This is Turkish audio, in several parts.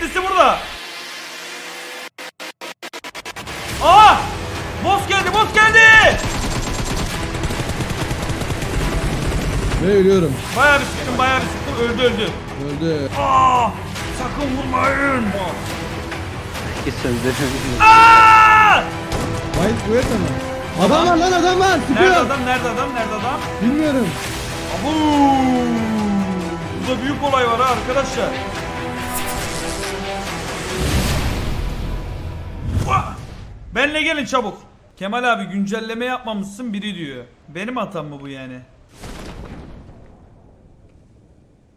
kendisi burada. Aa! Boss geldi boss geldi. Ve ölüyorum. Bayağı bir sıktım bayağı bir sıktım öldü öldü. Öldü. Aa! Sakın vurmayın. Ki sözlerim. Aa! Hayır kuvvet ama. Adam var lan adam var. Nerede Sıkıyor. adam nerede adam nerede adam? Bilmiyorum. Abu! Burada büyük olay var ha arkadaşlar. Benle gelin çabuk. Kemal abi güncelleme yapmamışsın biri diyor. Benim hatam mı bu yani?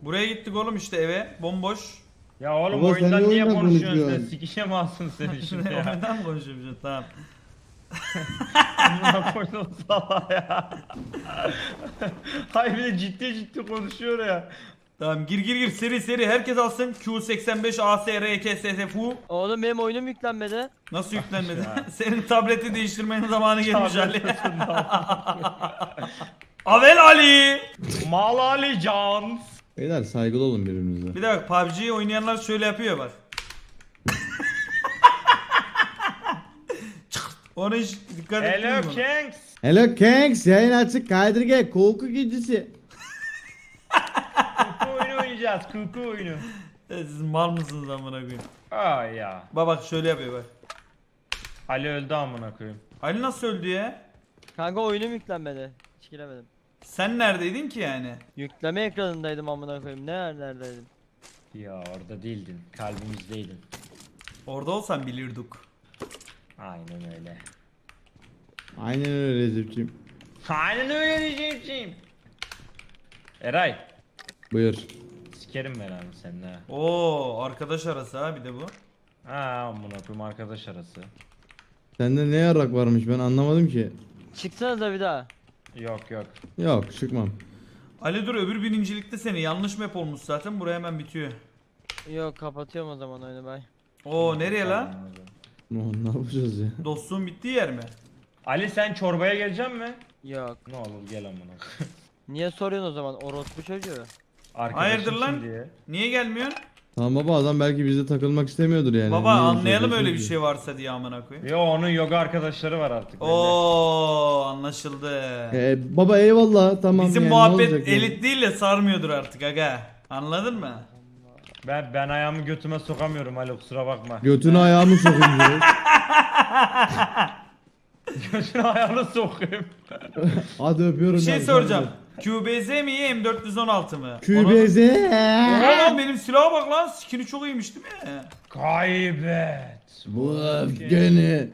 Buraya gittik oğlum işte eve. Bomboş. Ya oğlum Baba, sen oyundan ne niye oyundan konuşuyorsun sen? konuşuyorsun? Sikişe mi alsın seni şimdi ya? Oyundan mı konuşuyorum Tamam. Amına koydum sana ya. Hayır bir de ciddi ciddi konuşuyor ya. Tamam gir gir gir seri seri herkes alsın Q85 ASRKSFU Oğlum benim oyunum yüklenmedi. Nasıl yüklenmedi? Senin tableti değiştirmenin zamanı gelmiş Ali. Avel Ali. Mal Ali Can. Beyler saygılı olun birbirinize. Bir de bak PUBG'yi oynayanlar şöyle yapıyor bak. Ona hiç dikkat ettin Hello? Kings. Hello Kanks yayın açık kaydırge korku gecesi. Kuku oyunu oynayacağız. Kuku oyunu. E, Siz mal mısınız amına koyayım? Ay ya. Bak bak şöyle yapıyor bak. Ali öldü amına koyayım. Ali nasıl öldü ya? Kanka oyunum yüklenmedi. Hiç giremedim. Sen neredeydin ki yani? Yükleme ekranındaydım amına koyayım. Ne neredeydim? Ya orada değildin. Kalbimizdeydin. Orada olsan bilirdik. Aynen öyle. Aynen öyle Recep'ciğim. Aynen öyle diyeceğim. Eray. Buyur. Sikerim ben abi seninle. ha. Oo arkadaş arası ha bir de bu. Ha amına koyayım arkadaş arası. Sende ne yarak varmış ben anlamadım ki. Çıksanıza bir daha. Yok yok. Yok çıkmam. Ali dur öbür birincilikte seni yanlış map olmuş zaten buraya hemen bitiyor. Yok kapatıyorum o zaman oyunu bay. Oo nereye lan? Ne, ne yapacağız ya? Dostluğun bittiği yer mi? Ali sen çorbaya gelecek mi? Yok. Ne olur gel amına. koyayım. Niye soruyorsun o zaman orospu çocuğu? Arkadaşım Hayırdır lan? diye. Niye gelmiyorsun? Tamam baba adam belki bizde takılmak istemiyordur yani. Baba Niye anlayalım öyle bir şey varsa diye amına koyayım. Yo onun yoga arkadaşları var artık. Oo anlaşıldı. Ee, baba eyvallah tamam Bizim yani, muhabbet yani? elit değil de sarmıyordur artık aga. Anladın mı? Ben ben ayağımı götüme sokamıyorum Ali kusura bakma. Götünü ayağımı sokayım diyor. Götüne ayağını sokayım. Hadi öpüyorum. Bir şey ben, soracağım. QBZ mi iyi M416 mı? QBZ. Ona... Lan benim silaha bak lan. Skin'i çok iyiymiş değil mi? Kaybet. Bu öfkeni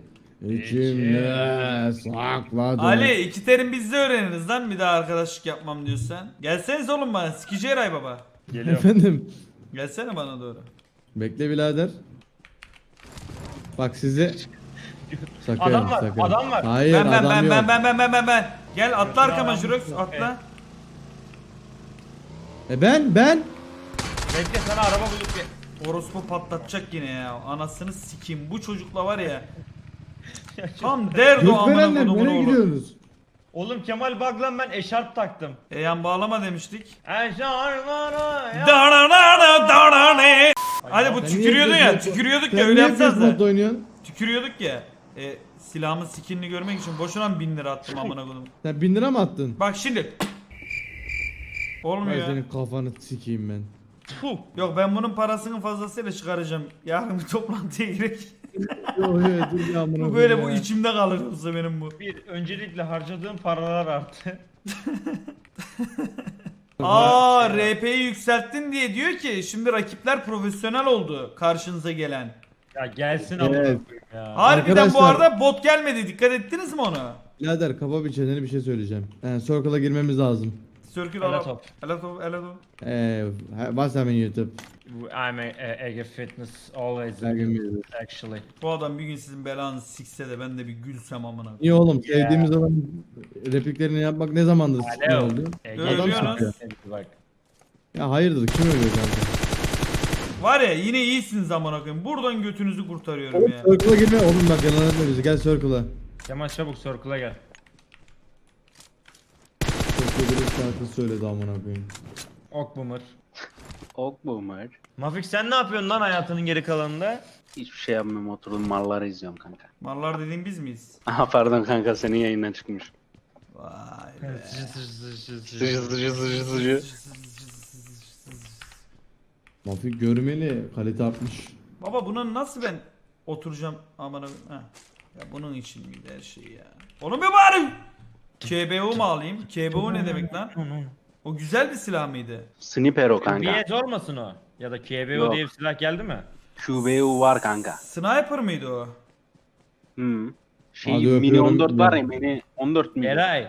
içimde sakladım. Ali iki terim bizde öğreniriz lan bir daha arkadaşlık yapmam diyorsan. Gelseniz oğlum bana. Sikici Eray baba. Geliyorum. Efendim. Gelsene bana doğru. Bekle birader. Bak sizi Sakın, Adam var, sakın. adam var. Hayır ben ben adam ben, yok. ben ben ben ben ben ben. Gel atla arkama Jurox atla. E ben ben Bekle sana araba bulup gel. Orospu patlatacak yine ya. Anasını sikeyim. Bu çocukla var ya. Tam derdo amına Gökberenler kodumun nereye oğlu. gidiyorsunuz? Oğlum Kemal bak lan ben eşarp taktım. E yan bağlama demiştik. Eşarp bana ya. Darana darane. Hadi bu tükürüyordun ya, tükürüyorduk ya öyle Deathmatch da. oynuyorsun? Tükürüyorduk ya. E, silahımın skinini görmek için boşuna mı bin lira attım amına kodum. Sen bin lira mı attın? Bak şimdi. Ben Olmuyor. senin kafanı sikeyim ben. Puh. Yok ben bunun parasının fazlasıyla çıkaracağım. Yarın bir toplantıya girek. Yok evet dur ya amına Bu böyle bu koyayım ya. içimde kalır yoksa benim bu. Bir öncelikle harcadığım paralar arttı. Aa RP'yi yükselttin diye diyor ki şimdi rakipler profesyonel oldu karşınıza gelen. Ya gelsin Evet. amına koyayım ya. Harbiden bu Arkadaşlar- arada bot gelmedi dikkat ettiniz mi ona? Birader kapa bir çeneni bir şey söyleyeceğim. Yani Circle'a girmemiz lazım. Circle Hele ala top. ala top ala top. Eee what's up in YouTube? I'm a, a, Ege Fitness always Ege Fitness. actually. Bu adam bir gün sizin belanızı sikse de ben de bir gülsem amına. Niye oğlum Yeah. sevdiğimiz adam repliklerini yapmak ne zamandır sıkıntı oldu? Ölüyorsunuz. Bak. Ya hayırdır kim ölüyor kanka? Var ya yine iyisiniz amına koyayım. Buradan götünüzü kurtarıyorum Oğlum ya. Circle'a girme oğlum bak etme bizi gel Circle'a. Kemal çabuk circle'a gel. Şarkı söyledi amına koyayım. Ok boomer. Ok boomer. Mafik sen ne yapıyorsun lan hayatının geri kalanında? Hiçbir şey yapmıyorum oturdum malları izliyorum kanka. Mallar dediğin biz miyiz? Aha pardon kanka senin yayından çıkmış. Vay be. Sıcı sıcı sıcı sıcı. Mafik görmeli. Kalite artmış. Baba buna nasıl ben oturacağım aman abi. Heh. Ya bunun için miydi her şey ya? Oğlum bir bari. KBO mu alayım? KBO ne demek lan? O güzel bir silah mıydı? Sniper o kanka. Niyet olmasın o. Ya da KBO Yok. diye bir silah geldi mi? QBU var kanka. Sniper mıydı o? Hmm. Şey Hadi mini öpüyorum. 14 var ya mini 14 miydi? Eray.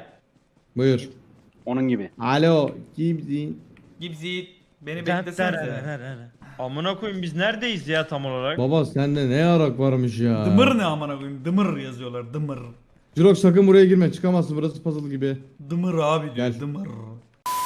Buyur. Onun gibi. Alo. Kimsin? Gibzi beni beklesenize. Amına koyayım biz neredeyiz ya tam olarak? Baba sende ne yarak varmış ya. Dımır ne amına koyayım? Dımır yazıyorlar. Dımır. Jirok sakın buraya girme. Çıkamazsın burası puzzle gibi. Dımır abi diyor. Gel. Dımır.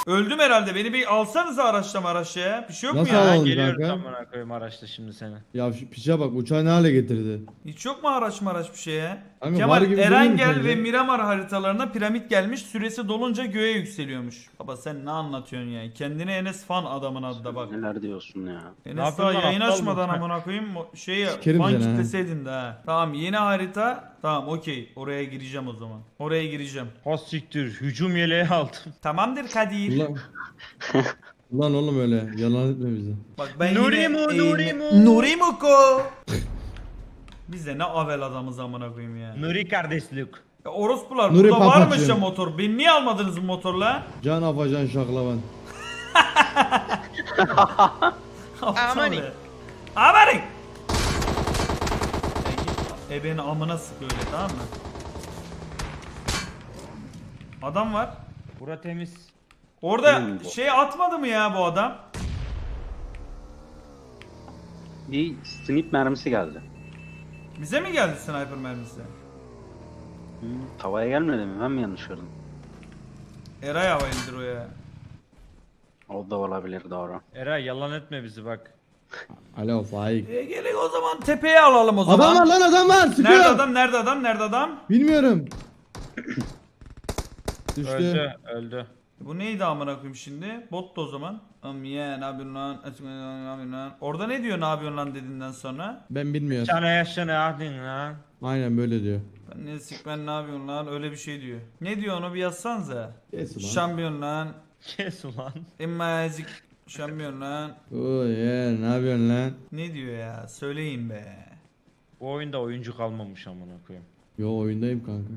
Öldüm herhalde. Beni bir alsanıza araçla araçla ya. Bir şey yok Nasıl mu ya? alalım? Geliyorum kanka. amına koyayım araçta şimdi seni. Ya şu piçe bak uçağı ne hale getirdi. Hiç yok mu araç maraç bir şey ya? Kanka var Kemal gibi Erengel sence? ve Miramar haritalarına piramit gelmiş. Süresi dolunca göğe yükseliyormuş. Baba sen ne anlatıyorsun ya? Kendine Enes fan adamın adı da bak. Neler diyorsun ya. Enes yapıyorsun daha lan, yayın aptal açmadan mı? amına koyayım şeyi Sikerim fan seni ha. kitleseydin de ha. Tamam yeni harita. Tamam okey. Oraya gireceğim o zaman. Oraya gireceğim. Has siktir hücum yeleği aldım. Tamamdır Kadir. Ulan. Ulan oğlum öyle. Yalan etme bizi. Bak ben Nuri yine mu, eğilme- Nuri mu? Nuri mu ko? Biz de ne avel adamız amına koyayım ya. Nuri kardeşlik. ya orospular Nuri burada varmış papatya. ya motor. Beni niye almadınız bu motorla? Can afacan şaklavan. Amani. Amani. Ebenin amına sık öyle tamam mı? Adam var. Bura temiz. Orada Hmm, şey atmadı mı ya bu adam? Bir snip mermisi geldi. Bize mi geldi sniper mermisi? Hmm, tavaya gelmedi mi? Ben mi yanlış gördüm? Eray havayındır o ya. O da olabilir doğru. Eray yalan etme bizi bak. Alo Faik. E gelin o zaman tepeye alalım o zaman. Adam var lan adam var. Sıkıyor. Nerede adam? Nerede adam? Nerede adam? Bilmiyorum. Düştü. Öldü öldü. Bu neydi amına koyayım şimdi? Bot da o zaman. Am ya ne yapıyorsun lan? Açık- ne yapıyorsun lan? Orada ne diyor ne yapıyorsun lan dediğinden sonra? Ben bilmiyorum. Sana yaşana adın lan. Aynen böyle diyor. Ben ne sik ben ne yapıyorsun lan? Öyle bir şey diyor. Ne diyor onu bir yazsanıza. Kes ulan. Şampiyon lan. Kes ulan. Immazik şampiyon lan. Oo ya ne yapıyorsun lan? Ne diyor ya? Söyleyin be. Bu oyunda oyuncu kalmamış amına koyayım. Yo oyundayım kanka.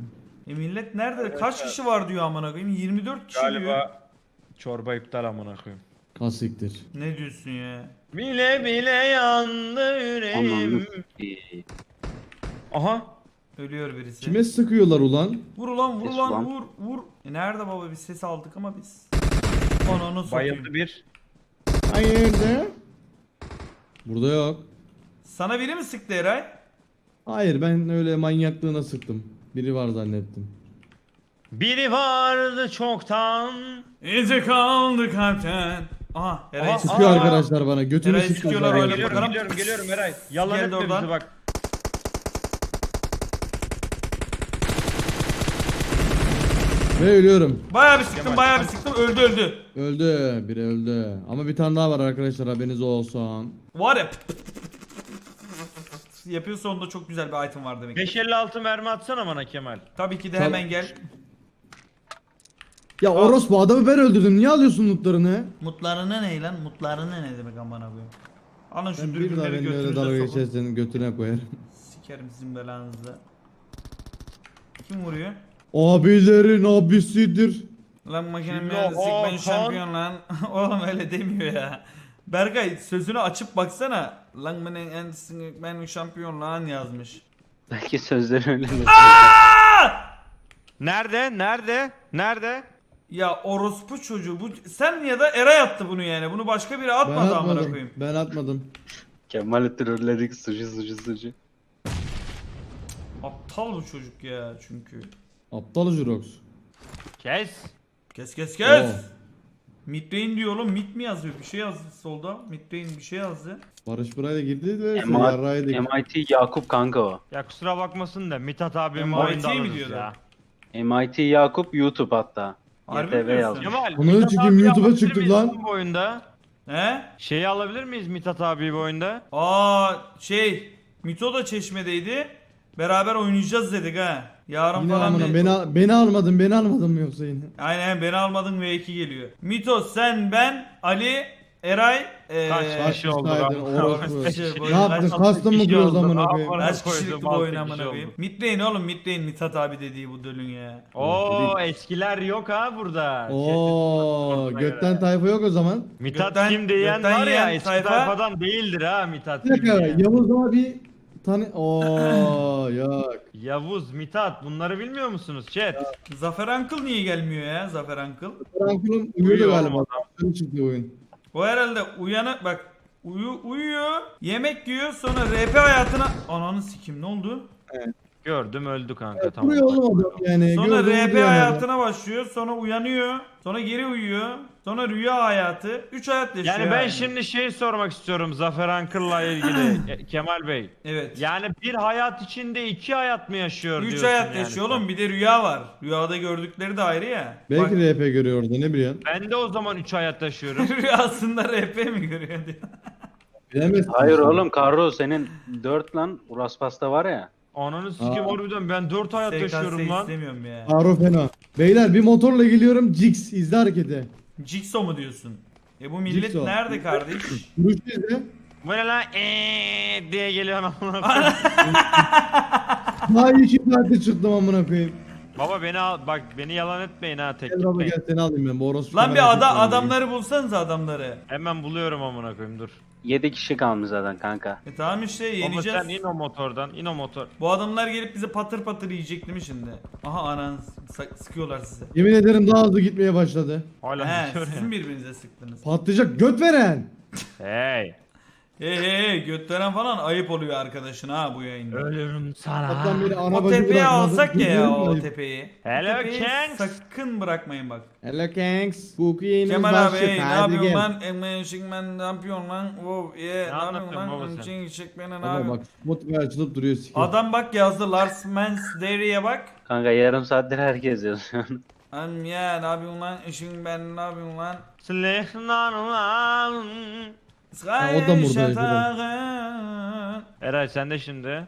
E millet nerede? Kaç kişi var diyor amına koyayım? 24 kişi diyor. Galiba çorba iptal amına koyayım. Kasiktir. Ne diyorsun ya? Bile bile yandı yüreğim. Aha. Ölüyor birisi. Kime sıkıyorlar ulan? Vur ulan vur Ses ulan ulan. vur vur. E nerede baba bir ses aldık ama biz. Ananı satayım. Bayıldı bir. Hayırdır? Burada yok. Sana biri mi sıktı Eray? Hayır ben öyle manyaklığına sıktım. Biri var zannettim. Biri vardı çoktan. İyice kaldı kalpten. Aha Eray Aha, sıktı. Sıkıyor Aa. arkadaşlar bana. Götümü Eray sıkıyorlar. sıkıyorlar, öyle Geliyorum bakalım. geliyorum geliyorum Eray. Yalan Geldi etme oradan. bizi bak. Ve ölüyorum. Bayağı bir sıktım bayağı bir sıktım öldü öldü. Öldü. Biri öldü. Ama bir tane daha var arkadaşlar haberiniz olsun. Var ya. Yapıyorsa onda çok güzel bir item var demek. 556 mermi atsana bana Kemal. Tabii ki de hemen gel. Ya orospu adamı ben öldürdüm. Niye alıyorsun lootlarını? Mutlarını ne lan? Mutlarını ne demek amına koyayım? Alın şu Ben bir daha dürbünleri benimle öyle götünüze dalga sokun. geçersen götüne koyarım. Sikerim sizin belanızı. Kim vuruyor? Abilerin abisidir. Lan makine mühendislik ben Hakan- şampiyon lan. Oğlum öyle demiyor ya. Berkay sözünü açıp baksana. Lan ben en ben şampiyon lan yazmış. Belki sözleri öyle de. Nerede? Nerede? Nerede? Ya orospu çocuğu bu sen ya da Eray attı bunu yani. Bunu başka biri Ben atmadı amına atmadım. koyayım. Ben atmadım. Kemal'i trolledik sucu sucu sucu. Aptal bu çocuk ya çünkü. Aptal Jurox. Kes. Kes kes kes. Oo. Midbrain diyor oğlum. Mid mi yazıyor? Bir şey yazdı solda. Midbrain bir şey yazdı. Barış buraya girdi ve yarraydık. MIT Yakup kanka o. Ya kusura bakmasın da Mithat abim MIT oyunda mi alırız diyordu? ya. MIT Yakup YouTube hatta. Harbi YTV mi diyorsun? yazmış. Mithat çekeyim, abi YouTube'a yapabilir çıktık miyiz lan. Bu oyunda. He? Şeyi alabilir miyiz Mithat abi bu oyunda? Aa şey Mito da çeşmedeydi. Beraber oynayacağız dedik ha. Yarın Yine falan amına bir... beni, al- beni almadın beni almadın mı yoksa yine? Aynen beni almadın V2 geliyor. Mito sen ben Ali Eray ee, Kaç Kaç kişi oldu lan? orospu. Kaç kişi? Ne yaptın? Kastım mı kişi kuruyoruz oldu. amına Aa, koyayım? bana Kaç kişilikti bu altı oyun kişi amına oldu. koyayım? Midlane oğlum Midlane Mithat abi dediği bu dölün ya. Oo eskiler yok ha burada. Oo Şey- götten tayfa yok o zaman. Mithat Gökten- kim diyen gökten var ya yiyen eski tayfa- tayfadan değildir ha Mithat Bir kim dakika diyen. Yavuz abi tane Oo yok. Yavuz, Mithat bunları bilmiyor musunuz chat? Zafer Uncle niye gelmiyor ya Zafer Uncle? Frankul'un uyuyordu Uyuyor galiba. oğlum çıktı oyun. O herhalde uyanık bak uyu, uyuyor yemek yiyor sonra RP hayatına ananı sikim ne oldu? Gördüm öldü kanka tamam. Vuruyor oğlum adam yani. Sonra gördüğünüz RP gibi yani. hayatına başlıyor sonra uyanıyor sonra geri uyuyor sonra rüya hayatı 3 hayat yaşıyor. Yani ben şimdi şey sormak istiyorum Zafer Ankır'la ilgili E, Kemal Bey. Evet. Yani bir hayat içinde iki hayat mı yaşıyor 3 diyorsun hayat yani yaşıyor sen? oğlum bir de rüya var. Rüyada gördükleri de ayrı ya. Belki Bak, RP görüyor orada ne biliyorsun? Ben de o zaman üç hayat yaşıyorum. rüyasında RP mi görüyor diyor. Bilemezsin. Hayır oğlum Karro senin 4 lan Uras Pasta var ya. Ananı sikeyim Aa. harbiden ben dört hayat SKS yaşıyorum lan. istemiyorum ya. Aro fena. Beyler bir motorla geliyorum Jix izle hareketi. Jigsaw mu diyorsun? E bu millet Jigsaw. nerede kardeş? İzle. Bu ne lan eee diye geliyor amına koyayım. Daha iyi iki saatte çıktım amına koyayım. Baba beni al bak beni yalan etmeyin ha tek Gel baba gitmeyin. gel seni alayım ben bu orospu. Lan bir ada adamları bulsanız adamları. Hemen buluyorum amına koyayım dur. 7 kişi kalmış zaten kanka. E tamam işte Baba yeneceğiz. sen in o motordan in o motor. Bu adamlar gelip bize patır patır yiyecek değil mi şimdi? Aha anan sı- sıkıyorlar size. Yemin ederim daha hızlı gitmeye başladı. Hala He gidiyor sizin birbirinize sıktınız. Patlayacak göt veren. Hey. Hey hey hey götleren falan ayıp oluyor arkadaşına ha bu yayında. Ölürüm sana. Hatta beni ana O bacı tepeyi bırakmadı. alsak ya o tepeyi. O Hello, tepeyi Kanks. Sakın bırakmayın bak. Hello Kanks. Cookie'nin Kemal abi hey, ne yapıyorsun lan? Emre Şıkmen ne yapıyorsun lan? Wow yeah ne yapıyorsun anlatıyorsun baba lan? sen? Çin çek beni ne Baba yapıyorsun? bak Spotify açılıp duruyor sikim. Adam bak yazdı Lars Mans Dairy'e bak. Kanka yarım saattir herkes yazıyor. Am ya ne yapıyorsun lan? Işın ben ne yapıyorsun lan? Silahlan lan. Ha, o da Şatağın. Eray sen de şimdi.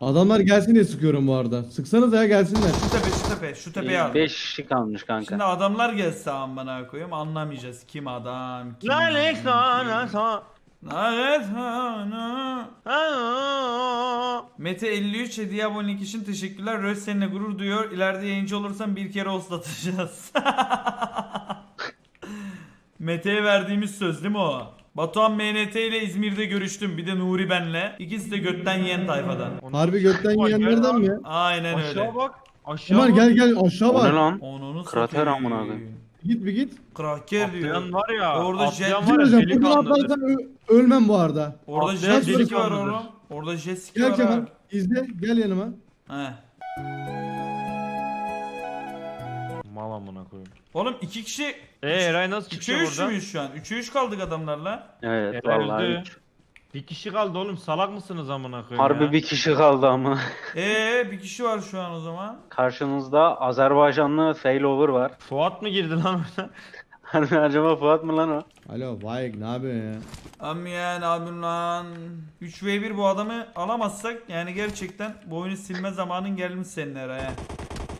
Adamlar gelsin diye sıkıyorum bu arada. Sıksanız ya gelsinler. Şu tepe şu tepe şu tepeye al. 5 kişi kalmış kanka. Şimdi adamlar gelse amına koyayım anlamayacağız kim adam kim. Lale sana sana. Aa. Mete 53 hediye abonelik için teşekkürler. Röz seninle gurur duyuyor. İleride yayıncı olursan bir kere oslatacağız. Mete'ye verdiğimiz söz değil mi o? Batuhan MNT ile İzmir'de görüştüm. Bir de Nuri benle. İkisi de götten yiyen tayfadan. Harbi götten Bak, yiyenlerden mi ya? Aynen öyle. Aşağı bak. Aşağı Ömer bak. gel gel aşağı O ne bak. lan? Onunu Krater satayım. amına koyayım. Git bir git. Kraker diyor. Atlayan var ya. Orada atlayan jet- var ya Hocam buradan delikanlıdır. atlarsan ö- ölmem bu arada. Orada Atlayan jet ski var delikanlıdır. oğlum. Orada jet ski Gel var. Kemal izle gel yanıma. He. Amına koyayım. Oğlum iki kişi Eee Eray nasıl 3'e çıkıyor 3 buradan? müyüz şu an? 3'e 3 kaldık adamlarla. Evet Helal vallahi. öldü. Bir kişi kaldı oğlum salak mısınız amına koyayım Harbi ya? bir kişi kaldı ama. Ee bir kişi var şu an o zaman. Karşınızda Azerbaycanlı failover var. Fuat mı girdi lan orada? Harbi acaba Fuat mı lan o? Alo vay ne yapıyorsun ya? Amiyen abim lan. 3v1 bu adamı alamazsak yani gerçekten bu oyunu silme zamanın gelmiş senin he.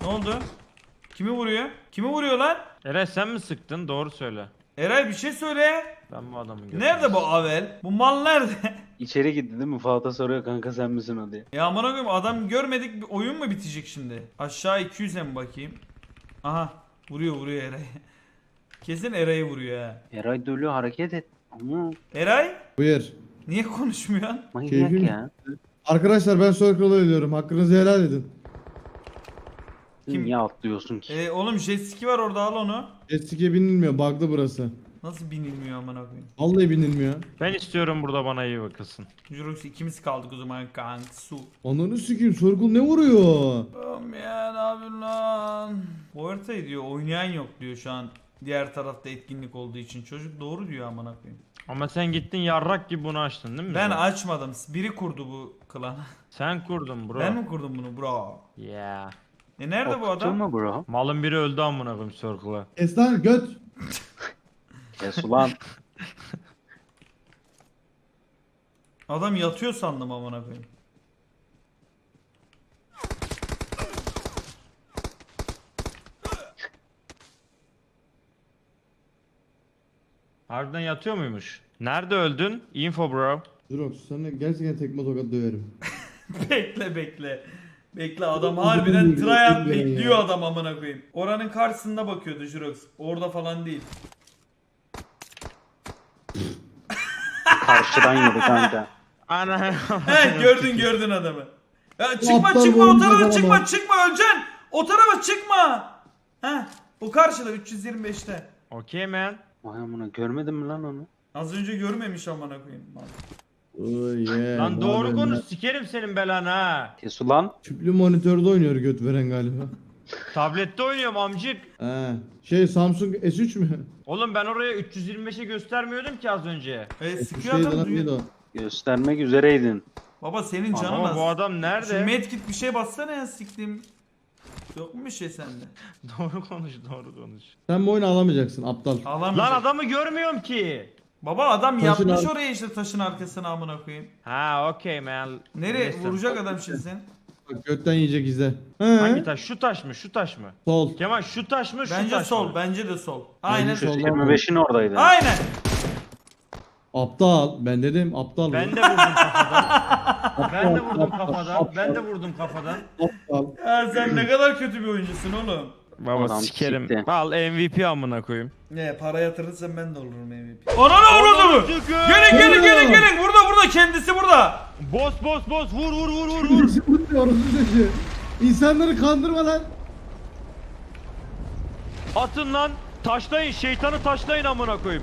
Ne oldu? Kimi vuruyor? Kimi vuruyor lan? Eray sen mi sıktın? Doğru söyle. Eray bir şey söyle. Ben bu adamın götünü Nerede bu Avel? Bu mal nerede? İçeri gitti değil mi? Fuat'a soruyor kanka sen misin o diye. ya amına koyayım adam görmedik bir oyun mu bitecek şimdi? Aşağı 200'e mi bakayım? Aha vuruyor vuruyor Eray. Kesin Eray'ı vuruyor ha. Eray dölü hareket et. Ama Eray Buyur. niye konuşmuyorsun? manyak Keyfim- ya. Arkadaşlar ben Circle'ı ölüyorum. Hakkınızı helal edin. Kim- Niye atlıyorsun ki? Ee, oğlum jet ski var orada al onu. Jet ski'ye binilmiyor. Bug'lı burası. Nasıl binilmiyor amına koyayım? Vallahi binilmiyor. Ben istiyorum burada bana iyi bakılsın. Jurox ikimiz kaldık o zaman kanka su. Ananı sikeyim Circle ne vuruyor? Oğlum ya ne yapıyorsun lan? Bu haritayı diyor oynayan yok diyor şu an. Diğer tarafta etkinlik olduğu için. Çocuk doğru diyor amına koyayım. Ama sen gittin yarrak gibi bunu açtın değil mi? Ben açmadım. Biri kurdu bu klanı. Sen kurdun bro. Ben mi kurdum bunu bro? Yeah. E nerede bu adam? mu bro? Malın biri öldü amına koyayım circle'a. Eslan göt. Kes ulan. Adam yatıyor sandım amına koyayım. Harbiden yatıyor muymuş? Nerede öldün? Info bro. Jirox sana gerçekten tekme tokat döverim. bekle bekle. Bekle adam harbiden ya. bekliyor adam amına koyayım. Oranın karşısında bakıyordu Jirox. Orada falan değil. Karşıdan yedi kanka. Ana. He gördün gördün adamı. Ya çıkma aptal çıkma o tarafa çıkma ama. çıkma öleceksin. O tarafa çıkma. He o karşıda 325'te. Okey man. Vay amına görmedin mi lan onu? Az önce görmemiş amına koyayım. Oh yeah. Lan doğru konuş sikerim senin belanı ha. Kes ulan. Tüplü monitörde oynuyor göt veren galiba. Tablette oynuyorum amcık. He. Şey Samsung S3 mü? Oğlum ben oraya 325'e göstermiyordum ki az önce. E, S3 sıkıyor adam neydi o? Göstermek üzereydin. Baba senin canın Ama az. bu adam Şu nerede? medkit bir şey bassana ya siktim. Yok mu bir şey sende? doğru konuş, doğru konuş. Sen bu oyunu alamayacaksın aptal. Alamayacak. Lan adamı görmüyorum ki. Baba adam Taşın yapmış ar- oraya işte taşın arkasına amına koyayım. Ha okey man. Nereye Neyse. vuracak adam şimdi sen? Bak götten yiyecek izle. He. Hangi taş? Şu taş mı? Şu taş mı? Sol. Kemal şu taş mı? Şu Bence taş sol, mı? bence de sol. Aynen. sol. 25'in oradaydı. Aynen. Aptal. Ben dedim aptal. Ben de vurdum kafadan. ben de vurdum kafadan. Ben de vurdum kafadan. Aptal. Ya sen ne kadar kötü bir oyuncusun oğlum. Baba Adam sikerim. sikti. Al MVP amına koyayım. Ne para yatırırsan ben de olurum MVP. Ananı avradı mı? Gelin gelin gelin gelin. Burada burada kendisi burada. Boss boss boss vur vur vur vur vur. Bizi vuruyoruz çocuğu. İnsanları kandırma lan. Atın lan. Taşlayın şeytanı taşlayın amına koyayım.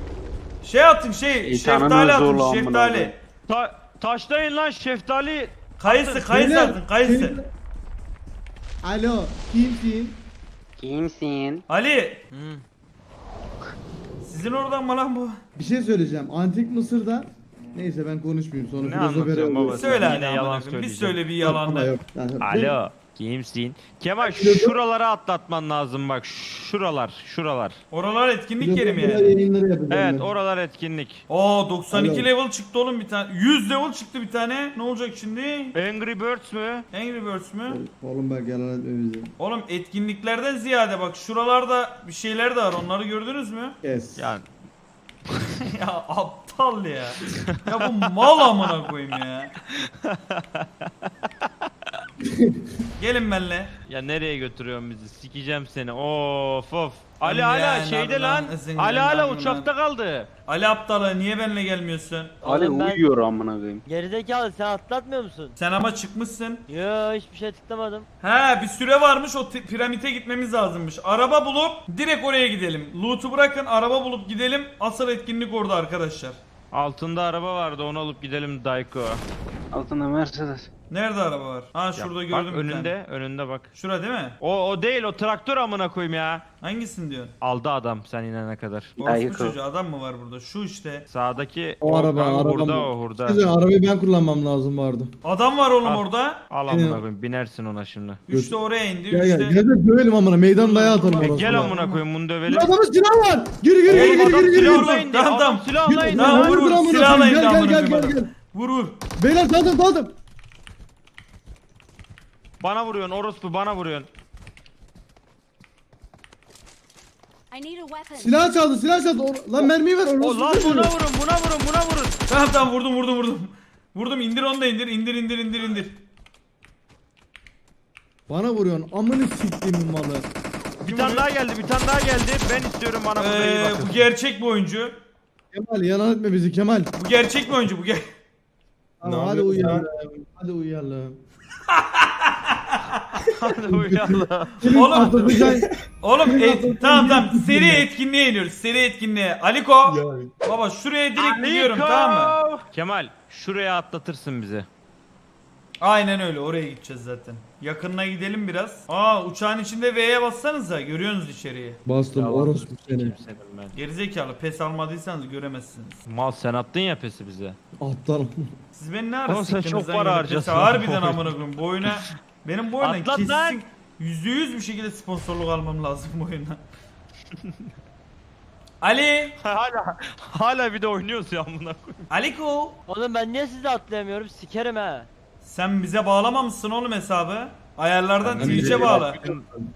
Şey atın şey. İnsanın Şeftali atın huzurlu amına şeftali. Ta taşlayın lan şeftali. Kayısı kayısı Beyler, atın kayısı. senin- Alo. Kimsin? Kimsin? Ali. Sizin oradan mı lan bu? Bir şey söyleyeceğim. Antik Mısır'da Neyse ben konuşmayayım sonra Ne filozof anlatıyorsun baba? Söyle Yine yalan yalan Bir söyleyeceğim. söyle bir yok. Yani Alo. Kimsin? Kemal şuralara atlatman lazım bak. Şuralar, şuralar. Oralar etkinlik yeri mi yani? yayınları yapacağım Evet, oralar etkinlik. Aa 92 Alo. level çıktı oğlum bir tane. 100 level çıktı bir tane. Ne olacak şimdi? Angry Birds mü? Angry Birds mü? Oğlum bak yalan etme bizi. Oğlum etkinliklerden ziyade bak şuralarda bir şeyler de var. Onları gördünüz mü? Kes. Yani ya aptal ya. Ya bu mal amına koyayım ya. Gelin benimle. ya nereye götürüyorsun bizi? Sikeceğim seni. Of of. Ali ne şeyde lan. Ali yapayım uçakta kaldı. Ali aptalı niye benimle gelmiyorsun? Ali Oğlum ben- uyuyor amına koyayım. Gerizekalı sen atlatmıyor musun? Sen ama çıkmışsın. Yo hiçbir şey tıklamadım. He bir süre varmış o ti- piramite gitmemiz lazımmış. Araba bulup direkt oraya gidelim. Loot'u bırakın araba bulup gidelim. Asıl etkinlik orada arkadaşlar. Altında araba vardı onu alıp gidelim Dayko. Altında Mercedes. Nerede araba var? Ha şurada Ya, gördüm bak bir önünde, tane. önünde bak. Şura değil mi? O o değil o traktör amına koyayım ya. Hangisin diyorsun? Aldı adam sen inene kadar. Orospu Ayıkı. çocuğu adam mı var burada? Şu işte. Sağdaki O araba, araba mı? o hurda. Güzel, arabayı ben kullanmam lazım vardı. Adam var oğlum Al. orada. Al amına koyayım binersin ona şimdi. Üçte oraya indi. Gel gel. Üçte... Gel de dövelim amına. Meydan dayağı atalım E, orası. Gel amına koyayım bunu dövelim. Bir adamın silahı var. Geri geri Oğlum geri geri adam geri geri. silahla indi. Tamam, Adam tamam. silahla indi. Tamam, lan. vur, vur. Öldür amına silahla koyayım. indi Gel amına gel gel koyayım gel adam. gel. Vur vur. Beyler daldım daldım. Bana vuruyorsun orospu bana vuruyorsun. Silah çaldı silah çaldı. Or- Lan mermiyi ver. O lan buna vurun buna vurun buna vurun. Tamam tamam vurdum vurdum vurdum. Vurdum indir onu da indir indir indir indir indir. Bana vuruyorsun. Amını siktiğimin malı. Bir tane daha geldi bir tane daha geldi. Ben istiyorum bana burada iyi Ee, bakın. bu gerçek bir oyuncu. Kemal yalan etme bizi Kemal. Bu gerçek bir oyuncu bu ger Tamam hadi uyuyalım. Hadi uyuyalım. Hadi uyuyalım. Oğlum. Oğlum e, tamam tamam seri etkinliğe iniyoruz seri etkinliğe. Aliko. Baba şuraya direkt gidiyorum tamam mı? Kemal şuraya atlatırsın bizi. Aynen öyle oraya gideceğiz zaten. Yakınına gidelim biraz. Aa uçağın içinde V'ye bassanıza görüyorsunuz içeriği. Bastım Yalan orospu seni. Gerizekalı pes almadıysanız göremezsiniz. Mal sen attın ya pesi bize. Aptal. Siz beni ne Oğlum sen siktiniz çok para harcasın. Harbiden amına koyayım bu oyuna. Benim bu oyuna Atlat lan. kesin %100 bir şekilde sponsorluk almam lazım bu oyuna. Ali. hala hala bir de oynuyoruz ya amına koyayım. Aliko. Oğlum ben niye sizi atlayamıyorum? Sikerim ha. Sen bize bağlamamışsın oğlum hesabı. Ayarlardan Ben Twitch'e bir- bağla.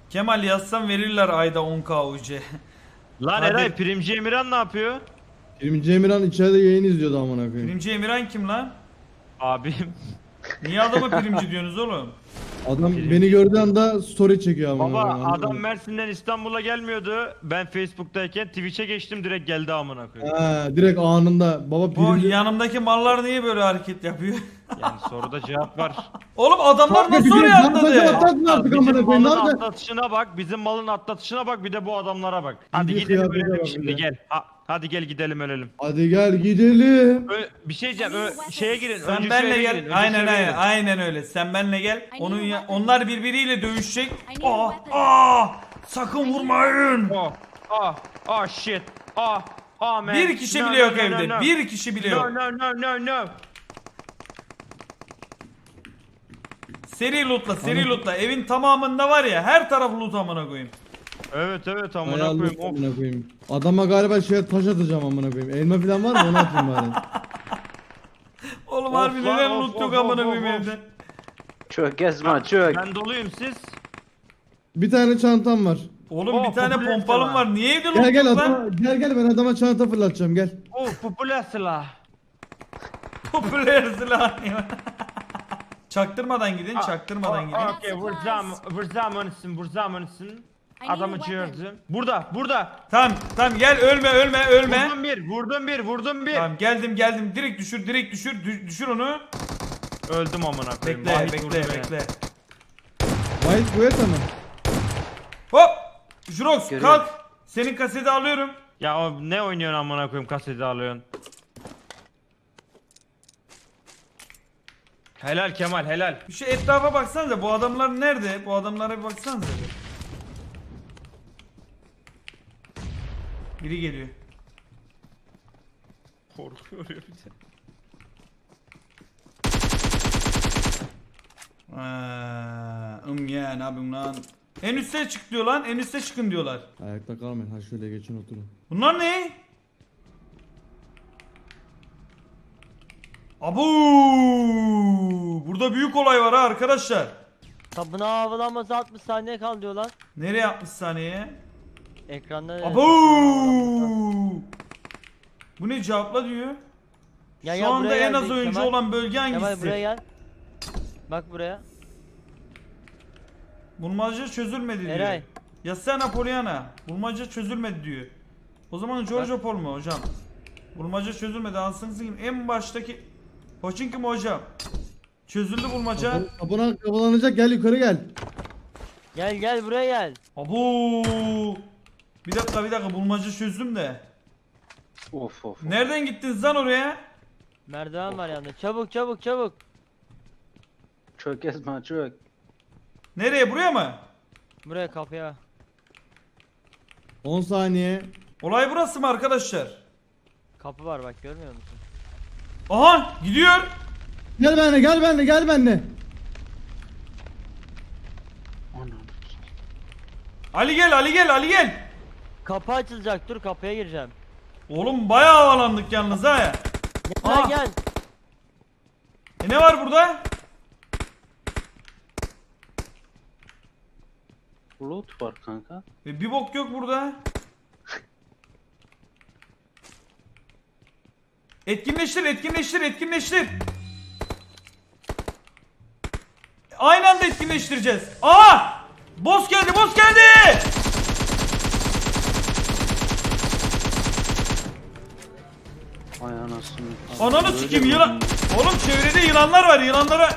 Kemal yazsam verirler ayda 10k UC. Lan Hadi. Eray Primci Emirhan ne yapıyor? Birinci Emirhan içeride yayın izliyordu amına koyayım. Primci Emirhan kim lan? Abim. Niye adama primci diyorsunuz oğlum? Adam beni gördüğü anda story çekiyor amına Baba koyayım. anladın adam? Mersin'den İstanbul'a gelmiyordu. Ben Facebook'tayken Twitch'e geçtim direkt geldi amına koyayım. Ha, direkt anında. Baba Bu birinci... yanımdaki mallar niye böyle hareket yapıyor? Yani soruda cevap var. Oğlum adamlar nasıl oraya atladı? atma artık amına Bizim koyayım. Malın yapacak? atlatışına bak, bizim malın atlatışına bak, bir de bu adamlara bak. Hadi Bir de gidelim kıyafete ölelim bak şimdi bir de. gel. Ha, hadi gel gidelim ölelim. Hadi gel gidelim. Ö- bir şey diyeceğim. Ö- şeye girin. Sen önce benle şeye gel. girin, aynen şeye aynen girin. aynen öyle. Sen benle gel. Onun ya, onlar birbiriyle dövüşecek. I need a Aa, weapon. aa, sakın vurmayın. Oh, ah, ah shit. Ah, ah man. Bir kişi No, bile no, yok no, evde. no, no. Bir kişi bile No yok. no no no no. Seri lootla, seri lootla. Evin tamamında var ya her taraf loot amına koyayım. Evet evet amına Ayarlı koyayım. Of. amına koyayım. Adama galiba şey taş atacağım amına koyayım. Elma falan var mı onu atayım bari. Oğlum Of harbi lan, neler of, loot yok of, amına of, koyayım of. evde. Çök Esma çök. Ben doluyum siz. Bir tane çantam var. Oğlum Oh, bir tane popüler pompalım silah. var. Niye evde Gel loot gel yok adama, lan? gel gel ben adama çanta fırlatacağım gel. Oh popüler silah. Popüler silah. Çaktırmadan gidin, çaktırmadan gidin. Okey vuracağım, vuracağım onusun, vuracağım onusun. need Adamı çığırdım. Burada, burada. Tamam, tamam gel ölme, ölme, ölme. Vurdum bir, vurdum bir, vurdum bir. Tamam geldim, geldim. Direkt düşür, direkt düşür, dü- düşür onu. Öldüm amına koyayım. Bekle, Vahit bekle, beni. bekle. White Guetta mı? Hop! Jurox Görüyorum. kalk. Senin kaseti alıyorum. Ya o ne oynuyorsun amına koyayım kaseti alıyorsun. Helal Kemal helal. Bir şey etrafa baksanıza bu adamlar nerede? Bu adamlara bir baksanıza. bir. Biri geliyor. Korkuyor ya bir de. Aa, ım ya ne yapayım lan? En üste çık diyor lan. En üste çıkın diyorlar. Ayakta kalmayın. Ha şöyle geçin oturun. Bunlar ne? Abu! Burada büyük olay var ha arkadaşlar. Tapınağı havalanması 60 saniye kaldı diyor lan. Nereye 60 saniye? Ekranda Abu! Bu ne cevapla diyor. Gel, Şu gel, anda en az oyuncu Kemal. olan bölge Kemal hangisi? buraya gel. Bak buraya. Bulmaca çözülmedi diyor. Eray. Yazsana Pollyanna. Bulmaca çözülmedi diyor. O zaman George Paul mu hocam? Bulmaca çözülmedi. Sikeyim. En baştaki Pochinki mi hocam? Çözüldü bulmaca. Kapına kapılanacak gel yukarı gel. Gel gel buraya gel. Abu. Bir dakika bir dakika bulmaca çözdüm de. Of of. Nereden gittiniz lan oraya? Merdiven var yanında. Çabuk çabuk çabuk. Çök Esma çök. Nereye buraya mı? Buraya kapıya. 10 saniye. Olay burası mı arkadaşlar? Kapı var bak görmüyor musun? Aha gidiyor. Gel benimle gel benimle gel benimle. Ali gel Ali gel Ali gel. Kapı açılacak dur kapıya gireceğim. Oğlum bayağı havalandık yalnız ha. Gel Aa. gel. E ne var burada? Loot var kanka. E bir bok yok burada. Etkinleştir, etkinleştir, etkinleştir. Aynı anda etkinleştireceğiz. Aa! Boss geldi, boss geldi. Ay anasını. Ananı sikeyim yılan. Oğlum çevrede yılanlar var, yılanlara.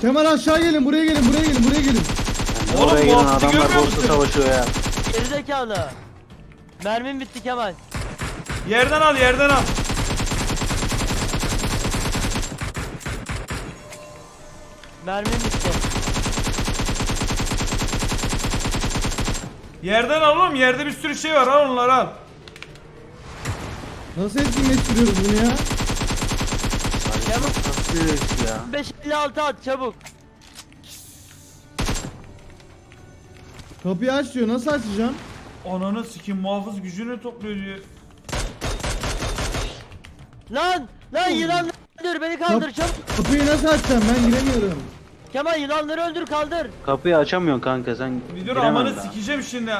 Kemal aşağı gelin buraya gelin buraya gelin buraya gelin. Oğlum, Oraya gelen hafta adamlar görmüyor musun? savaşıyor ya. Gerizekalı. Mermim bitti Kemal. Yerden al, yerden al. Mermim bitti. Yerden al oğlum, yerde bir sürü şey var. Al onları al. Nasıl etkinleştiriyoruz bunu ya? Kemal Nasıl ya? 556 at çabuk. Kapıyı aç diyor. Nasıl açacağım? Ananı sikim muhafız gücünü topluyor diyor. Lan! Lan yılanları öldür beni kaldır çabuk. Kapıyı nasıl açacağım? Ben giremiyorum. Kemal yılanları öldür kaldır. Kapıyı açamıyorsun kanka sen. Bir dur giremem amanı daha. sikeceğim şimdi.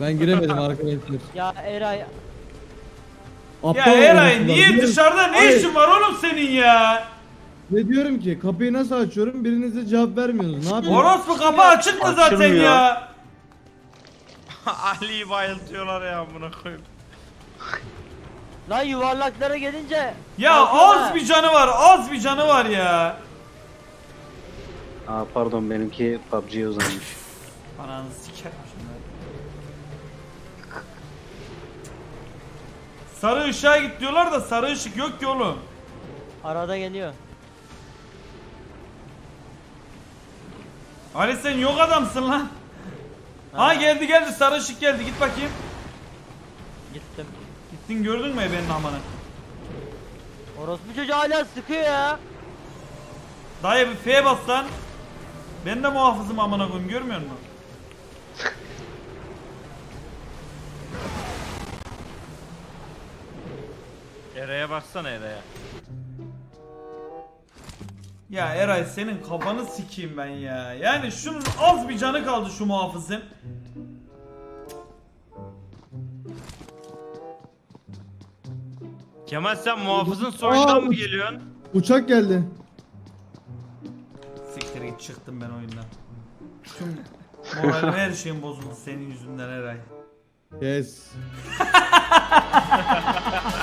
Ben giremedim arkadaşlar. Ya Eray Ya Eray niye dışarıda ne Hayır. işin var oğlum senin ya? Ve diyorum ki kapıyı nasıl açıyorum? Biriniz de cevap vermiyorsunuz. Ne yapayım? Orospu kapı açık mı zaten Açılmıyor. ya? Ali'yi bayıltıyorlar ya amına koyayım. lan yuvarlaklara gelince Ya az bir canı var az bir canı var ya. Aa pardon benimki PUBG'ye uzanmış. Ananı sikerim şimdi. Sarı ışığa git diyorlar da sarı ışık yok ki oğlum. Arada geliyor. Ali sen yok adamsın lan. Ha geldi geldi sarı ışık geldi git bakayım. Gittim. Gittin gördün mü benim amanı? Orospu çocuğu hala sıkıyor ya. Dayı bir F'ye bas lan. Ben de muhafızım amına koyayım görmüyor musun? Eray'a baksana Eray'a. Ya Eray senin kafanı sikeyim ben ya. Yani şunun az bir canı kaldı şu muhafızın. Kemal sen muhafızın soyundan mı geliyorsun? Uçak geldi. Siktir git çıktım ben oyundan. Tüm moralim her şeyim bozuldu senin yüzünden Eray. Yes.